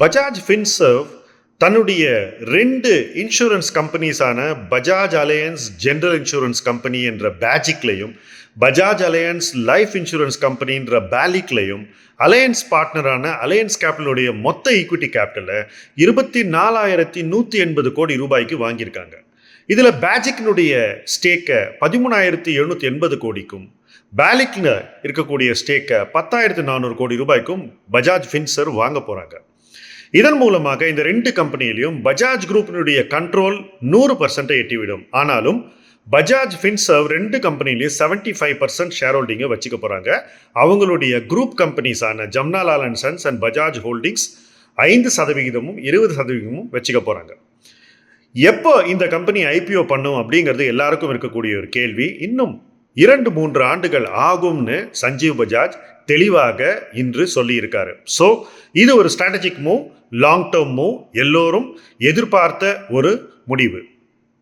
Bajaj Finserv தன்னுடைய ரெண்டு insurance கம்பெனிஸான Bajaj Allianz general insurance company என்ற பேஜிக்லையும் பஜாஜ் அலையன்ஸ் லைஃப் இன்சூரன்ஸ் கம்பெனின்ற பேலிக்லையும் அலையன்ஸ் பார்ட்னரான அலையன்ஸ் கேபிட்டலுடைய மொத்த ஈக்விட்டி கேபிட்டலை இருபத்தி நாலாயிரத்தி நூற்றி எண்பது கோடி ரூபாய்க்கு வாங்கியிருக்காங்க. இதில் பேஜிக்கினுடைய ஸ்டேக்கை பதிமூணாயிரத்தி எழுநூற்றி எண்பது கோடிக்கும் பேலிக்கில் இருக்கக்கூடிய ஸ்டேக்கை பத்தாயிரத்து நானூறு கோடி ரூபாய்க்கும் பஜாஜ் ஃபின்சர் வாங்க போகிறாங்க இதன் மூலமாக இந்த ரெண்டு கம்பெனியிலையும் பஜாஜ் குரூப்பினுடைய கண்ட்ரோல் நூறு பர்சன்ட்டை எட்டிவிடும். ஆனாலும் பஜாஜ் ஃபின்சர்வ் ரெண்டு கம்பெனிலையும் செவன்ட்டி ஃபைவ் பர்சன்ட் ஷேர் ஹோல்டிங்கை வச்சுக்க போகிறாங்க அவங்களுடைய group கம்பெனிஸான Jamnalal and sons and Bajaj holdings ஐந்து சதவிகிதமும் இருபது சதவிகிதமும் வச்சுக்க போகிறாங்க எப்போ இந்த கம்பெனி ஐபிஓ பண்ணும் அப்படிங்கிறது எல்லாருக்கும் இருக்கக்கூடிய ஒரு கேள்வி. இன்னும் இரண்டு மூன்று ஆண்டுகள் ஆகும்னு சஞ்சீவ் பஜாஜ் தெளிவாக இன்று சொல்லியிருக்காரு. ஸோ இது ஒரு strategic move long term move எல்லோரும் எதிர்பார்த்த ஒரு முடிவு.